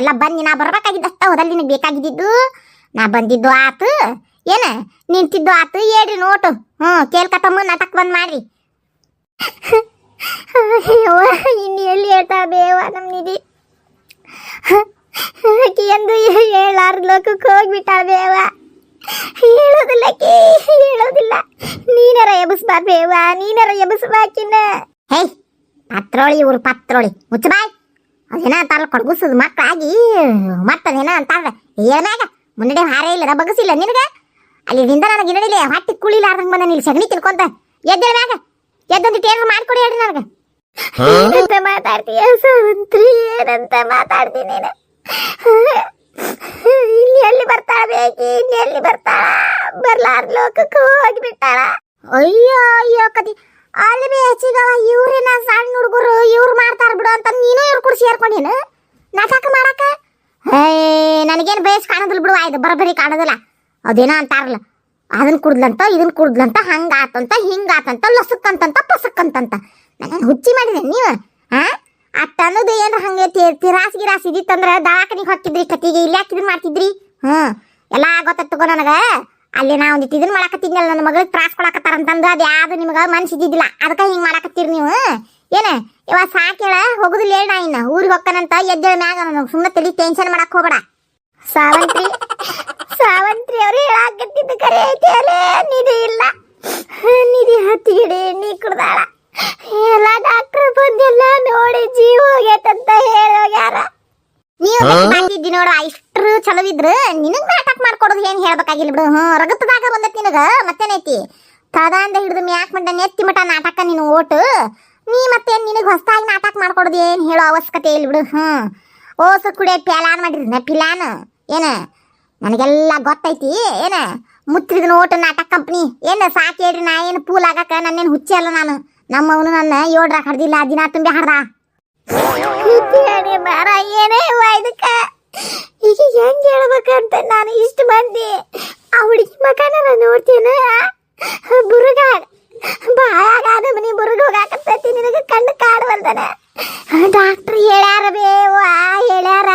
ಎಲ್ಲ ಬನ್ನಿ, ನಾ ಬರ್ಬೇಕಾಗಿದ್ದಷ್ಟ ಹೋದಲ್ಲಿ ನಿನಗೆ ಬೇಕಾಗಿದ್ದಿದ್ದು. ನಾ ಬಂದಿದ್ದು ಆತು. ಏನ, ನಿಂತಿದ್ದು ಆತು. ಹೇಳ್ರಿ ನೋಟು. ಹ್ಞೂ ಕೇಳ್ಕತ್ತಮ್ಮ ನಾಟಕ ಬಂದ್ ಮಾಡ್ರಿ. ಇನ್ನು ಎಲ್ಲಿ ಹೇಳ್ತಾ ಬೇವ ನಮ್ಮ ನಿಧಿ? ಆಕಿ ಎಂದು ಹೇಳಾರ್ದ ಲೋಕಕ್ಕೆ ಹೋಗ್ಬಿಟ್ಟ ಬೇವ. ಹೇಳೋದಿಲ್ಲ ಕೇ ಹೇಳೋದಿಲ್ಲ. ನೀನರ ಎಬಸ್ಬಾ ಬೇವ, ನೀನರ ಎಬಸ್ಬಾಕಿನ ಹೇ ಪತ್ರೋಳಿ, ಇವ್ರು ಪತ್ರೋಳಿ. ಮುಚ್ಚಬಾಯ್ ಅದೇನ ಅಂತಾರಲ್ಲ ಕೊಡ್ಗುಸದ್ ಮಕ್ಕಳಾಗಿ ಮತ್ತದೇನ ಅಂತಾರ ಏನಾಗ ಮುನ್ನಡೆ ಹಾರೇ ಇಲ್ಲ ಬಗಸಿಲ್ಲ ನಿನಗೆ? ಅಲ್ಲಿ ನಿಂದ ನನಗೆ ಇನ್ನಡಿಲ್ಲ ಹೊಟ್ಟಿ ಕುಳಿಲಾರ್ದಂಗ ಬಂದ ನೀನು ಸಗಣಿ ತಿನ್ಕೊಂತ ಎದ್ದೇಳ ಮ್ಯಾಗ. ಎದ್ದೊಂದಿಟ್ಟು ಏನಾರ ಮಾಡ್ಕೊಡಿ ಹೇಳ್ರಿ ನನಗೆ. ಏನಂತ ಮಾತಾಡ್ತೀಯ ಸಾವಂತ್ರಿ? ಏನಂತ ಮಾತಾಡ್ತೀನಿ ನೀನು? ಇಲ್ಲಿ ಎಲ್ಲಿ ಬರ್ತಾಳ ಬೇಕಿ? ಇಲ್ಲಿ ಎಲ್ಲಿ ಬರ್ತಾಳ ಬರ್ಲಾರ್ದ ಲೋಕಕ್ಕೆ ಹೋಗಿಬಿಟ್ಟಾಳ. ಅಯ್ಯೋ ಅಯ್ಯೋ ಕತಿ. ಅಲ್ಲಿ ಬೇಚಿಗವ ಇವ್ರೇನ ಸಣ್ಣ ಹುಡುಗರು, ಇವ್ರು ಮಾಡ್ತಾರ ಬಿಡು ಅಂತ ನೀನು ಇವ್ರು ಕೂಡ ಸೇರ್ಕೊಂಡೇನು ನಾಟಕ ಮಾಡಕ? ಹೇ ನನಗೇನು ಬೇಸ್ ಕಾಣೋದಿಲ್ಲ ಬಿಡು, ಆಯ್ತು, ಬರಬರಿ ಕಾಣೋದಿಲ್ಲ. ಅದೇನೋ ಅಂತಾರಲ್ಲ. ಅದನ್ನ ಕುಡ್ದ್ಲಂತ ಇದನ್ನ ಕುಡ್ದ್ಲಂತ, ಹಂಗಾತಂತ, ಹಿಂಗಾತಂತ ಲಸಕ್ಕಂತಂತ ಪಸಕ್ಕಂತಂತ ನಾನು ಹುಚ್ಚಿ ಮಾಡಿದೆ ನೀವು ಹಾ ಆ ಅನ್ನೋದು ಏನ್ರ ಹಂಗೆ ತಿರಾಸ್ ಗಿರಾಸ್ ಇದ್ದಿತ್ತಂದ್ರೆ ದವಾಖಾನಿಗೆ ಹಾಕಿದ್ರಿ ಕತ್ತಿಗೆ ಇಲ್ಲಿ ಇದನ್ನ ಮಾಡ್ತಿದ್ರಿ? ಹ್ಞೂ ಎಲ್ಲ ಗೊತ್ತತ್ತಗೋ ನನಗ. ಅಲ್ಲಿ ನಾ ಒಂದಿಟ್ಟು ಇದನ್ನ ಮಾಡಾಕತ್ತಿದ್ನಲ್ಲ, ನನ್ನ ಮಗಳಿಗೆ ತ್ರಾಸ್ ಕೊಡಕತ್ತಾರಂತಂದು ಅದು ಯಾವ್ದು ನಿಮಗೆ ಮನ್ಸಿದ್ದಿದ್ದಿಲ್ಲ ಅದಕ್ಕೆ ಹಿಂಗೆ ಮಾಡಾಕತ್ತೀರಿ ನೀವು? ಏನ? ಇವಾಗ ಸಾಕೇಳ ಹೋಗುದಿಲ್ಲ ಹೇಳ ಇನ್ನ. ಊರಿಗೆ ಹೊಕ್ಕನಂತ ಎದ್ದೇಳ ಮ್ಯಾಗ ನನಗೆ ಸುಮ್ಮನೆ ತಲೆ ಟೆನ್ಷನ್ ಮಾಡಕ್ ಹೋಗಬೇಡ. ಸಾವಂತ್ರಿ ಸಾವಂತ್ರಿ ಅವ್ರು ಹೇಳಾಕತ್ತಿದ್ದು ಕರೆ ಐತಿ ಅಲ್ಲೇ ನಿಧಿ ಇಲ್ಲ. ನಿಧಿ ಹತ್ತಿಗಿಡಿ ನೀ ಕುಡ್ದಾಳ. ಎಲ್ಲ ಡಾಕ್ಟರ್ ಬಂದೆಲ್ಲ ನೋಡಿ ಜೀವ ಹೋಗೈತಂತ ಹೇಳೋಗ್ಯಾರ. ನೀವು ಬಂದಿದ್ದಿ ನೋಡು ಇಷ್ಟ್ರು ಚಲೋ ಇದ್ರು. ನಿನಗ್ ನಾಟಕ ಮಾಡ್ಕೊಡೋದು ಏನ್ ಹೇಳ್ಬೇಕಾಗಿಲ್ಲ ಬಿಡು ಹ್ಮ್? ರಗತದಾಗ ಬಂದೈತಿ ನಿನಗ ಮತ್ತೇನೈತಿ? ತದಾಂದ ಹಿಡಿದು ಮ್ಯಾಕ್ ಮಟ್ಟ ನೆತ್ತಿ ಮಟ ನಾಟಕ ನೀನು ಓಟು. ನೀ ಮತ್ತೆ ನಿನಗೆ ಹೊಸದಾಗಿ ನಾಟಕ ಮಾಡ್ಕೊಡೋದು ಏನು ಹೇಳೋ ಅವಶ್ಯಕತೆ ಇಲ್ಲ ಬಿಡು ಹ್ಮ್? ಓಸು ಕುಡಿಯ ಪ್ಯಾಲಾನ್ ಮಾಡಿದ್ನ ಪಿಲಾನ್? ಏನ? ನನಗೆಲ್ಲ ಗೊತ್ತೈತಿ ಏನ? ಮುತ್ತಿದ ನೋಟ ನಾಟಕ ಕಂಪ್ನಿ. ಏನು ಸಾಕೇಳ್ರಿ ನಾ ಏನು ಪೂಲ್ ಆಗಾಕ ನನ್ನೇನು ಹುಚ್ಚಿ ಅಲ್ಲ ನಾನು? ನಮ್ಮವನು ನನ್ನ ಏಳ್ರಾಗ ಹಡ್ದಿಲ್ಲ ದಿನ ತುಂಬಿ ಹಡ್ದ. ಬಾರ ಏನೇ ಇದಕ್ಕ. ಈಗ ಹೆಂಗ್ ಹೇಳ್ಬೇಕಂತ ನಾನು ಇಷ್ಟು ಮಂದಿ ಆ ಹುಡುಗಿ ಮಕನ ನೋಡ್ತೀನ. ಬುರುಗಾಡ್ ಬಾಯಾಗ ಮನಿ ಬುರುಗ ಹೋಗಾಕತ್ತೈತಿ ನಿನಗೆ ಕಣ್ಣು ಕಾಡುವಲ್ದನ ಡಾಕ್ಟರ್ ಹೇಳ್ಯಾರ ಬೇವಾ ಹೇಳ್ಯಾರ.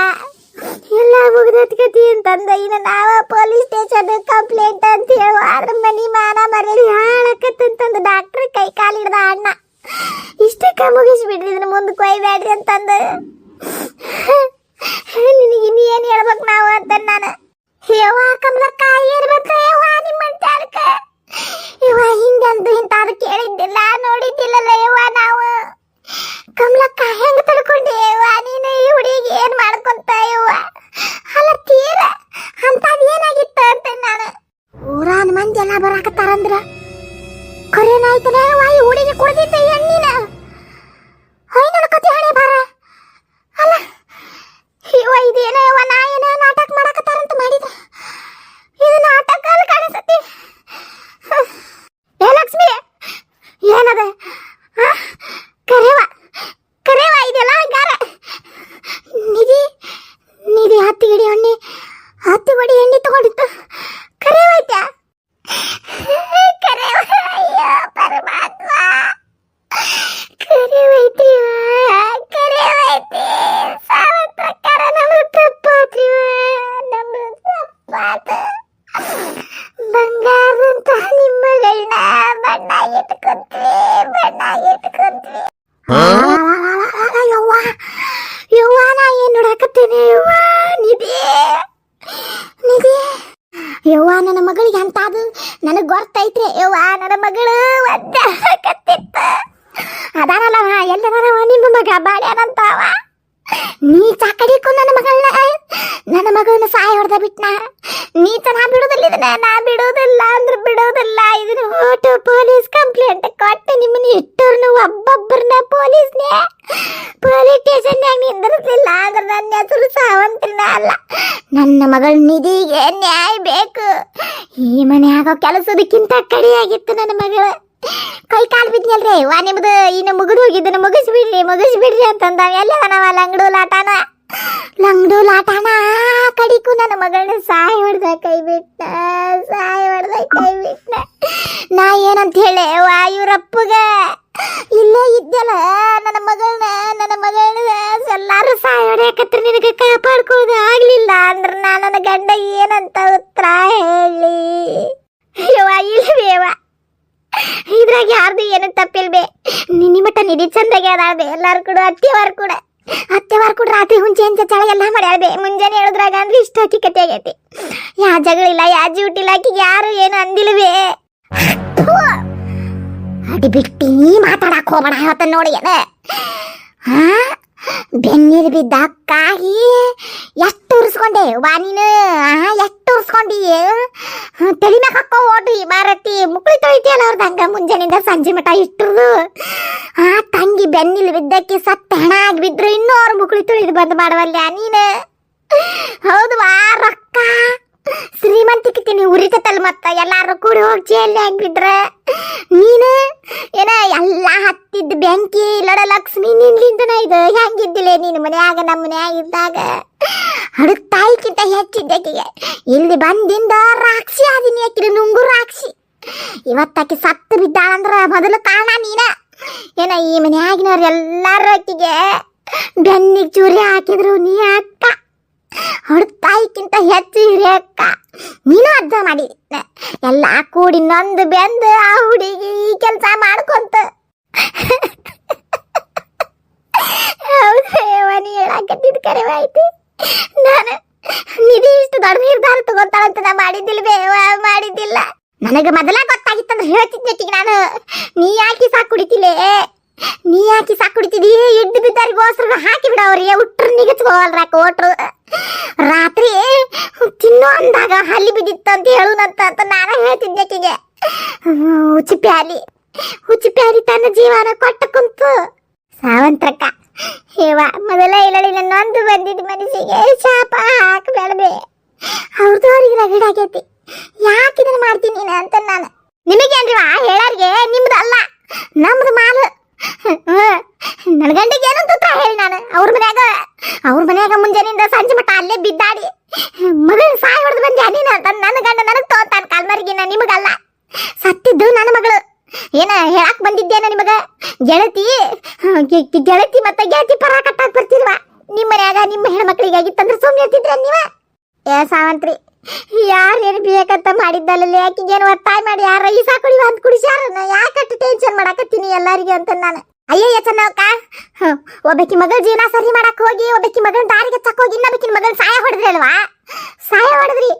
ಎಲ್ಲ ಮುಗ್ದತ್ಕತಿ ಅಂತಂದ, ಇನ್ನು ನಾವ ಪೊಲೀಸ್ ಸ್ಟೇಷನ್ ಕಂಪ್ಲೇಂಟ್ ಅಂತ ಹೇಳುವ. ಅದ್ರ ಮನಿ ಮಾನ ಮರ್ಯಾದೆ ಹಾಳಕತ್ತಂತಂದು ಡಾಕ್ಟರ್ ಕೈ ಕಾಲು ಇಡದ ಅಣ್ಣ. ಇಷ್ಟಕ್ಕ ಮುಗಿಸ್ಬಿಡ್ರಿ ಮುಂದೆ ಮುಂದಕ್ಕೆ ಒಯ್ಬೇಡ್ರಿ ಅಂತಂದು. ನಿನಗೆ ಇನ್ನು ಏನು ಹೇಳ್ಬೇಕು ನಾವು ಅಂತ ನಾನು. ಯವ್ವ ಕಮಲಕ್ಕ, ಏನು ಬಂತ ಯವ್ವ ನಿಮ್ಮ ಜಾಲಕ್ಕ ಬಣ್ಣ ಏನ್ ನೋಡಾಕತ್ತೀನಿ ಯವ್ವ ಯವ್ವ ನನ್ನ ಮಗಳಿಗೆ ಅಂತಾದು ನನಗ್ ಗೊತ್ತೈತ್ರಿ ಯವ್ವ ನನ್ನ ಮಗಳು ಒದ್ದಾಕತ್ತಿತ್ತ ಎಲ್ಲದಾನವ, ನಿಮ್ಮ ಮಗ ಬಾಳ್ಯಾನಂತಾವ. ನೀಚ ಕಡಿಕು ನನ್ನ ಮಗಳನ್ನ. ನನ್ನ ಮಗಳನ್ನ ಸಾಯ ಹೊಡೆದ ಬಿಟ್ನ. ನೀಚ ನಾ ಬಿಡುದಿಲ್ಲ ಇದನ್ನ. ನಾ ಬಿಡೋದಿಲ್ಲ ಅಂದ್ರೆ ಬಿಡೋದಿಲ್ಲ. ಇದನ್ನ ಓಟು ಪೊಲೀಸ್ ಕಂಪ್ಲೇಂಟ್ ಕೊಟ್ಟು ನಿಮ್ಮನ್ನ ಇಟ್ಟರ್ನು ಒಬ್ಬೊಬ್ಬರನ್ನ ಪೊಲೀಸ್ನೇ. ಪೊಲೀಸ್ ಸ್ಟೇಷನ್ಯಾಗ ನಿಂದಿರ್ಲಿಲ್ಲ ಅಂದ್ರೆ ನನ್ನ ಹೆಸರು ಸಾವಂತ್ರನ ಅಲ್ಲ. ನನ್ನ ಮಗಳ ನಿಧಿಗೆ ನ್ಯಾಯ ಬೇಕು. ಈ ಮನೆ ಮನ್ಯಾಗ ಕೆಲಸದಕ್ಕಿಂತ ಕಡಿಯಾಗಿತ್ತು ನನ್ನ ಮಗಳು. ಕೈ ಕಾಲು ಬಿದ್ನಲ್ರಿ. ವಾ, ನಿಮ್ದು ಇನ್ನು ಮುಗಿದು ಬಿಡ್ರಿ ಮುಗಿಸ್ಬಿಡ್ರಿ ಮುಗಿಸ್ಬಿಡ್ರಿ ಅಂತಂದ ಎಲ್ಲ ನಾವ ಲಂಗಡು ಲಾಟಾನ. ಲಂಗಡು ಲಾಟಾನ. ಕಡಿಕು ನನ್ನ ಮಗಳನ್ನ ಸಾಯ ಹೊಡೆದ ಕೈ ಬಿಟ್ಟ ಸಾಯ ಹೊಡೆದ ಕೈ ಬಿಟ್ಟ ನಾ ಏನಂತ ಹೇಳಿ, ವಾ, ಇವ್ರಪ್ಪಗ. ಇಲ್ಲೇ ಇದ್ದಲ್ಲ ನನ್ನ ಮಗಳನ್ನ ನನ್ನ ಮಗಳನ್ನ ಎಲ್ಲಾರು ಸಾಯೋಡ್ಯಾಕತ್ರ ನಿನಗೆ ಕಾಪಾಡ್ಕೊಳ್ಳೋದು ಆಗ್ಲಿಲ್ಲ ಅಂದ್ರೆ ನಾನು ನನ್ನ ಗಂಡ ಏನಂತ ಉತ್ತರ ಹೇಳಿ. ಯವ್ವ ಇಲ್ವೇವ ಇದ್ರಾಗ ಯಾರ್ದು ಏನು ತಪ್ಪಿಲ್ಬೆ ನಿನ್ನಿ ಮಟ್ಟ ನಿಧಿ ಚಂದಾಗೆ ಅದಾಳ್ಬೆ ಎಲ್ಲಾರು ಕೂಡ ಅತ್ತೆವಾರು ಕೂಡ. ಅತ್ತೆವಾರು ಕೂಡ ರಾತ್ರಿ ಹುಂಚೆ ಹಂಚೆ ಚಳ ಎಲ್ಲ ಮಾಡ್ಯಾಳ್ಬೆ ಮುಂಜಾನೆ ಹೇಳಿದ್ರಾಗ ಅಂದ್ರೆ ಇಷ್ಟ ಅಕ್ಕಿ ಕತೆ ಆಗೈತಿ. ಯಾ ಜಗಳಿಲ್ಲ, ಯಾ ಜೂಟಿಲ್ಲ, ಆಕಿಗೆ ಯಾರು ಏನು ಅಂದಿಲ್ವೇ. ಅಡಿ ಬಿಟ್ಟಿ, ನೀ ಮಾತಾಡಕ್ ಹೋಗೋಣ ಹೇಳ್ತಾನೆ ನೋಡಿ ಏನ? ಹಾ ಬೆನ್ನೀರು ಬಿದ್ದ ಕಾಯಿ ಎಷ್ಟು ಉರ್ಸ್ಕೊಂಡೆ? ವಾ ನೀನು. ಎಷ್ಟು ಉರ್ಸ್ಕೊಂಡಿ? ತಳಿ ಮ್ಯಾಗ ಹಾಕೋ ಓಡ್ರಿ ಮಾರತಿ. ಮುಕ್ಳಿ ತೊಳಿತಿಯಲ್ಲ ಅವ್ರದ್ದು ಹಂಗ ಮುಂಜಾನಿಂದ ಸಂಜೆ ಮಠ ಇಟ್ಟರು ಆ, ತಂಗಿ ಬೆನ್ನಿಲ್ ಬಿದ್ದಕ್ಕೆ ಸತ್ತ ಹೆಣ ಆಗಿ ಬಿದ್ರು ಇನ್ನೂ ಅವ್ರು ಮುಕ್ಳಿ ತೊಳಿದು ಬಂದ್ ಮಾಡವಲ್ಲ ನೀನು. ಹೌದು ವಾ ರೊಕ್ಕ. ಶ್ರೀಮಂತಿಕೆ ಉರಿತತಲ್ ಮತ್ತ ಎಲ್ಲಾರು ಕೂಡಿ ಹೋಗಿ ಜೈಲ್ ಬಿದ್ರ ನೀನು ಏನ ಎಲ್ಲ ಹತ್ತಿದ್ದ ಬೆಂಕಿ, ಲಡ ಲಕ್ಷ್ಮಿ, ನಿನ್ಲಿಂದನ ಇದು ಹೆಂಗಿದ್ದಿಲ್ಲ ನೀನು ಮನ್ಯಾಗ ನಮ್ಮ ಮನ್ಯಾಗ ಇದ್ದಾಗ ಹಡಕ್ ತಾಯಿಕ್ಕಿಂತ ಹೆಚ್ಚಿದ್ದಕ್ಕಿಗೆ. ಇಲ್ಲಿ ಬಂದಿಂದ ರಾಕ್ಷಿ ಆದಿನಿ ಆಕಿನ ನುಂಗು ರಾಕ್ಷಿ. ಇವತ್ತಾಕಿ ಸತ್ತು ಬಿದ್ದಾಳಂದ್ರ ಮೊದಲು ಕಾರಣ ನೀನ. ಏನ ಈ ಮನ್ಯಾಗಿನವ್ರು ಎಲ್ಲಾರು ಆಕಿಗೆ ಬೆನ್ನಿಗೆ ಚೂರಿ ಹಾಕಿದ್ರು ನೀ ಅಕ್ಕ ಹೊಡ್ತಾಯಿಕ್ಕಿಂತ ಹೆಚ್ಚು ಹಿರಿಯಕ್ಕ. ನೀನು ಅರ್ಧ ಮಾಡಿ ಎಲ್ಲ ಕೂಡಿ ನೊಂದು ಬೆಂದು ಆ ಹುಡುಗಿ ಈ ಕೆಲಸ ಮಾಡ್ಕೊಂತ. ಹೌದೇವ ನೀ ಹೇಳಾಕತ್ತಿದ್ ಕರೆವ ನಾನು ನಿಧಿ ಇಷ್ಟು ದೊಡ್ಡ ನಿರ್ಧಾರ ತಗೊಂತಾಳಂತ ನಾ ಮಾಡಿದ್ದಿಲ್ವೇವ ಮಾಡಿದ್ದಿಲ್ಲ. ನನಗೆ ಮೊದಲ ಗೊತ್ತಾಗಿತ್ತಂದ್ರೆ ಹೇಳ್ತಿದ್ದೆ ನಾನು. ನೀ ಯಾಕೆ ಸಾಕು ಕುಡಿತಿಲೇ? ನೀ ಯಾಕೆ ಸಾಕು ಕುಡಿತಿದಿ? ಇದ್ದು ಬಿದ್ದಾರಿಗೋಸ್ಕರ ಹಾಕಿ ಬಿಡ ಅವ್ರಿಗೆ ಉಟ್ರು ನಿಗಚ್ಕೋವಲ್ರ ಕೋಟ್ರು ರಾತ್ರಿ ತಿನ್ನೋ ಅಂದಾಗ ಹಲ್ಲಿ ಬಿದ್ದಿತ್ತು ಅಂತ ಹೇಳುನಂತ ಅಂತ ನಾನು ಹೇಳ್ತಿದ್ದೆ ಕಿಗೆ ಹುಚ್ಚಿ ಪ್ಯಾಲಿ. ಹುಚ್ಚಿ ಪ್ಯಾಲಿ ತನ್ನ ಜೀವನ ಕೊಟ್ಟ ಕುಂತು. ಸಾವಂತ್ರಕ್ಕ, ಹೇವ, ಮೊದಲ ಇಳಳಿನ ನೊಂದು ಬಂದಿದ್ದ ಮನಸ್ಸಿಗೆ ಶಾಪ ಹಾಕಬೇಡಬೆ ಅವ್ರದ್ದು ಅವ್ರಿಗೆ ರಗಡಾಗೈತಿ ಯಾಕೆ ಇದನ್ನ ಮಾಡ್ತೀನಿ ಅಂತ ನಾನು. ನಿಮಗೇನ್ರಿವಾ ಹೇಳೋರಿಗೆ? ನಿಮ್ದು ಅಲ್ಲ ನಮ್ದು ಮಾಲು. ನನ್ನ ಗಂಡಿಗೆ ಏನಂತ ಹೇಳಿ ನಾನು. ಅವ್ರ ಮನ್ಯಾಗ ಅವ್ರ ಮನ್ಯಾಗ ಮುಂಜಾನೆಯಿಂದ ಸಂಜೆ ಮಟ್ಟ ಅಲ್ಲೇ ಬಿದ್ದಾಡಿ. ಮಗಳ ಸಾಯ ಹೊಡೆದು ಬಂದೆ ನೀನು? ಅಂತ ನನ್ನ ಗಂಡ ನನಗೆ ತೋತಾನ ಕಾಲ್ಮರಿಗಿನ, ನಿಮಗಲ್ಲ. ಸತ್ತಿದ್ದು ನನ್ನ ಮಗಳು. ಏನ ಹೇಳಕ್ ಬಂದಿದ್ದೇನ ನಿಮಗ ಗೆಳತಿ ಗೆಳತಿ ಮತ್ತೆ ಗೆಳತಿ ಪರ ಕಟ್ಟಾಕ್ ಬರ್ತಿಲ್ವಾ ನಿಮ್ಮ ಮನ್ಯಾಗ ನಿಮ್ಮ ಹೆಣ್ಮಕ್ಳಿಗಾಗಿತ್ತಂದ್ರೆ ಸುಮ್ಮನೆ ಇರ್ತಿದ್ರ ನೀವ? ಏ ಸಾವಂತ್ರಿ ಯಾರು ಏನು ಬೇಕಂತ ಮಾಡಿದ್ದಲ್ಲ ಆಕಿಗೇನು ಒತ್ತಾಯ ಮಾಡಿ? ಯಾರ ಈ ಸಾಕುಳಿ ಅಂತ ಕುಡಿಸ್ಯಾರ ಯಾಕಟ್ಟು ಟೆನ್ಷನ್ ಮಾಡಕತ್ತೀನಿ ಎಲ್ಲರಿಗೆ ಅಂತ ನಾನು. ಅಯ್ಯಯ್ಯ ಚೆನ್ನವಕ್ಕ ಒಬ್ಬಕಿ ಮಗಳ ಜೀವನ ಸರಿ ಮಾಡಕ್ ಹೋಗಿ, ಒಬ್ಬಕಿ ಮಗಳ ದಾರಿಗೆ ಚಕ್ ಹೋಗಿ ಇನ್ನೊಬ್ಬಕಿನ ಮಗಳ ಸಾಯ ಹೊಡೆದ್ರಿ ಅಲ್ವಾ? ಸಾಯ ಹೊಡೆದ್ರಿ.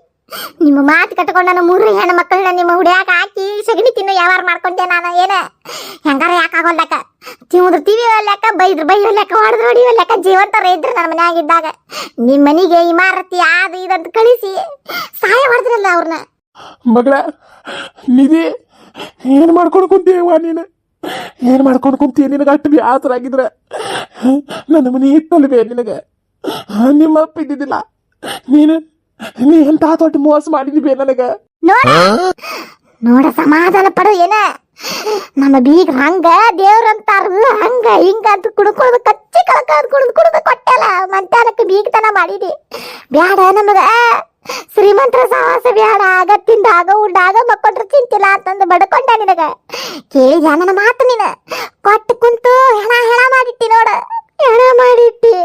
ನಿಮ್ಮ ಮಾತು ಕಟ್ಕೊಂಡು ನಾನು ಮೂರು ಹೆಣ್ಣು ಮಕ್ಕಳನ್ನ ನಿಮ್ಮ ಹುಡಿಯಾಕ ಹಾಕಿ ಸಗಣಿ ತಿನ್ನು ವ್ಯವಹಾರ ಮಾಡ್ಕೊಂಡೆ ನಾನು, ಏನ? ಹೆಂಗಾರ ಯಾಕೆ ಆಗೋಲ್ಲಕ್ಕ ತಿಂದ್ರು ತಿವಿ ಒಲ್ಯಾಕ ಬೈದ್ರು ಬೈ ಒಲ್ಯಾಕ ಹೊಡೆದ್ರು ಹೊಡಿ ಒಲ್ಯಾಕ ಜೀವಂತರ ಇದ್ರು ನನ್ನ ಮನ್ಯಾಗ ಇದ್ದಾಗ. ನಿಮ್ಮ ಮನೆಗೆ ಇಮಾರತಿ ಅದು ಇದಂತ ಕಳಿಸಿ. ಸಹಾಯ ಮಾಡಿದ್ರಲ್ಲ ಅವ್ರನ್ನ ಮಗಳ, ನಿಧಿ, ಏನು ಮಾಡ್ಕೊಂಡು ಕುಂತೀವ ನೀನು? ಏನು ಮಾಡ್ಕೊಂಡು ಕುಂತೀಯ ನಿನಗೆ? ಅಷ್ಟು ಬ್ಯಾಸರ ಆಗಿದ್ರೆ. ನನ್ನ ಮನೆ ಇತ್ತಲ್ವೇ ನಿನಗೆ? ನಿಮ್ಮ ಅಪ್ಪ ಇದ್ದಿದ್ದಿಲ್ಲ. ನೀನು ನೀ ಎಂತ ದೊಡ್ಡ ಮೋಸ ಮಾಡಿದ್ವಿ ನನಗ? ನೋಡ. ನೋಡ ಸಮಾಧಾನ ಪಡು ಏನ? ನಮ್ಮ ಬೀಗ ಹಂಗ ದೇವ್ರಂತಾರ ಹಂಗ ಹಿಂಗ ಅಂತ ಕುಡ್ಕೊಳ್ದು ಕಚ್ಚಿ ಕಳಕ ಕುಡ್ದು ಕುಡ್ದು ಕೊಟ್ಟೆಲ್ಲ ಮಂತ್ಯಾನಕ್ಕೆ ಬೀಗತನ ಮಾಡಿದಿ. ಬ್ಯಾಡ ನಮಗ. ಶ್ರೀಮಂತರ ಸಾಹಸ ಬ್ಯಾಡ ಆಗ ತಿಂದಾಗ ಉಂಡಾಗ ಮಕ್ಕೊಂಡ್ರ ತಿಂತಿಲ್ಲ ಅಂತಂದು ಬಡ್ಕೊಂಡ ನಿನಗ. ಕೇಳಿ ನನ್ನ ಮಾತು ನೀನ. ಕೊಟ್ಟು ಕುಂತು ಹೆಣ ಹೆಣ ಮಾಡಿಟ್ಟಿ ನೋಡ. ಹೆಣ ಮಾಡಿಟ್ಟಿ.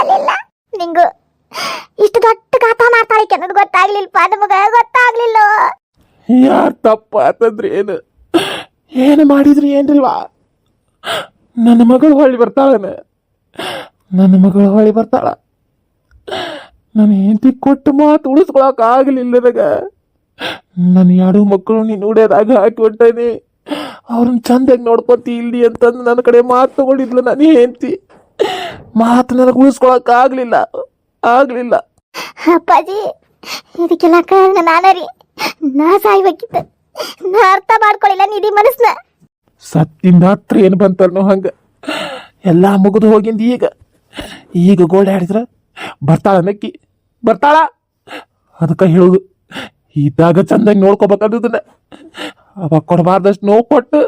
ಗೊತ್ತಾಗ್ಲಿಲ್ಲ ನಿಂಗು ಇಷ್ಟು ದೊಡ್ಡ ಗಾತ ಮಾಡ್ತಾಳಿಕೆ ಅನ್ನೋದು ಗೊತ್ತಾಗ್ಲಿಲ್ಪ? ಮಗ ಗೊತ್ತಾಗ್ಲಿಲ್ಲ? ಯಾರ್ ತಪ್ಪ ಅಂತಂದ್ರೆ ಏನು? ಏನು ಮಾಡಿದ್ರಿ ಏನ್ರಿಲ್ವಾ ನನ್ನ ಮಗಳು ಹೊಳ್ಳಿ ಬರ್ತಾಳನ. ನನ್ನ ಮಗಳು ಹೊಳ್ಳಿ ಬರ್ತಾಳ. ನನ್ನ ಹೆಂಡತಿ ಕೊಟ್ಟು ಮಾತು ಉಳಿಸ್ಕೊಳಕ್ ಆಗಲಿಲ್ಲ ನನಗ. ನನ್ನ ಎರಡು ಮಕ್ಕಳು ನೀನು ಉಡ್ಯದಾಗ ಹಾಕಿ ಹೊಂಟೇನಿ. ಅವ್ರನ್ನ ಚಂದಾಗಿ ನೋಡ್ಕೊತಿ ಇಲ್ಲಿ ಅಂತಂದು ನನ್ನ ಕಡೆ ಮಾತು ತಗೊಂಡಿದ್ಲು ನನ್ನ ಹೆಂಡತಿ. ಮಾತು ನನಗೆ ಉಳಿಸ್ಕೊಳಕ್ ಆಗ್ಲಿಲ್ಲ. ಆಗ್ಲಿಲ್ಲ ಅಪ್ಪಾಜಿ ಇದಕ್ಕೆಲ್ಲ ಕಾರಣ ನಾನರಿ ನಾ ಸಾಯ್ಬೇಕಿತ್ತ. ನಾ ಅರ್ಥ ಮಾಡ್ಕೊಳ್ಳಿಲ್ಲ ನಿಧಿ ಮನಸ್ನ. ಸತ್ತಿಂದ ಹತ್ರ ಏನು ಬಂತಲ್ನೋ ಹಂಗ? ಎಲ್ಲ ಮುಗಿದು ಹೋಗಿಂದ ಈಗ. ಈಗ ಗೋಡೆ ಆಡಿದ್ರ ಬರ್ತಾಳ ನಕ್ಕಿ. ಬರ್ತಾಳ? ಅದಕ್ಕೆ ಹೇಳುದು ಇದ್ದಾಗ ಚಂದಾಗಿ ನೋಡ್ಕೋಬೇಕನ್ನೋದನ್ನ ಅವಾಗ ಕೊಡಬಾರ್ದಷ್ಟು ನೋವು ಕೊಟ್ಟು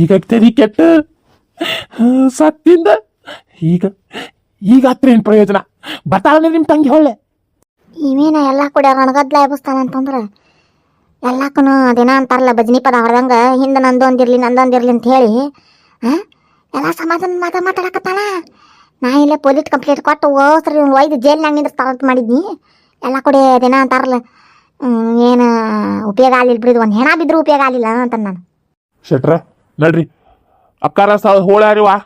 ಈಗ ತೆರಿ ಕೆಟ್ಟು ಸತ್ತಿಂದ. ಈಗ ಈಗ ಏನು ಪ್ರಯೋಜನ? ಬರ್ತಾಳೆ ನಿಮ್ಮ ತಂಗಿ ಹೊಳ್ಳೆ. ಇವೇನ ಎಲ್ಲ ಕೂಡ ರಣಗದ್ಲ ಎಬ್ಬಿಸ್ತಾನ ಅಂತಂದ್ರೆ ಎಲ್ಲಕ್ಕೂ ದಿನ ಅಂತಾರಲ್ಲ ಭಜನಿ ಪದ ಹೊಡೆದಂಗ ಹಿಂದೆ ನಂದೊಂದಿರ್ಲಿ ನಂದೊಂದಿರ್ಲಿ ಅಂತ ಹೇಳಿ ಆ? ಎಲ್ಲ ಸಮಾಧಾನ ಮಾತ ಮಾತಾಡಕತ್ತಾಳ? ನಾ ಇಲ್ಲೇ ಪೊಲೀಸ್ ಕಂಪ್ಲೇಂಟ್ ಕೊಟ್ಟು ಓಸ್ರಿ ಒಯ್ದು ಜೈಲ್ನಾಗ ನಿಂದಿರ್ತಾರ ಅಂತ ಮಾಡಿದ್ನಿ. ಎಲ್ಲ ಕೂಡ ದಿನ ಅಂತಾರಲ್ಲ ಏನು ಉಪಯೋಗ ಆಗಲಿಲ್ಲ ಬಿಡಿದು ಒಂದು ಹೆಣ ಬಿದ್ರು ಉಪಯೋಗ ಆಗಲಿಲ್ಲ ಅಂತ ನಾನು. ಶೆಟ್ರ ನಡ್ರಿ. ಅಕ್ಕಾರ ಹೋಳಾರಿ ವಾ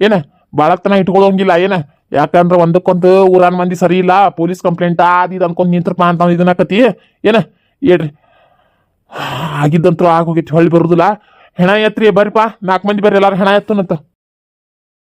ಏನ? ಭಾಳತ್ತನ ಇಟ್ಕೊಳ್ಳೋಂಗಿಲ್ಲ ಏನ? ಯಾಕಂದ್ರೆ ಒಂದಕ್ಕೊಂದು ಊರಾನ್ ಮಂದಿ ಸರಿ ಇಲ್ಲ, ಪೊಲೀಸ್ ಕಂಪ್ಲೇಂಟ್ ಅದು ಇದು ಅನ್ಕೊಂಡ್ ನಿಂತ್ರಪ್ಪ ಅಂತ ಇದನ್ನಕತಿ ಏನ? ಏಡ್ರಿ. ಆಗಿದ್ದಂತೂ ಆಗೋಗಿತ್ತು ಹೊಳ್ಳಿ ಬರುದಿಲ್ಲ. ಹೆಣ ಎತ್ರಿ ಬರ್ರಿಪ್ಪ ನಾಲ್ಕು ಮಂದಿ ಬರ್ರಿ, ಎಲ್ಲಾರು ಹೆಣ ಎತ್ತನಂತ.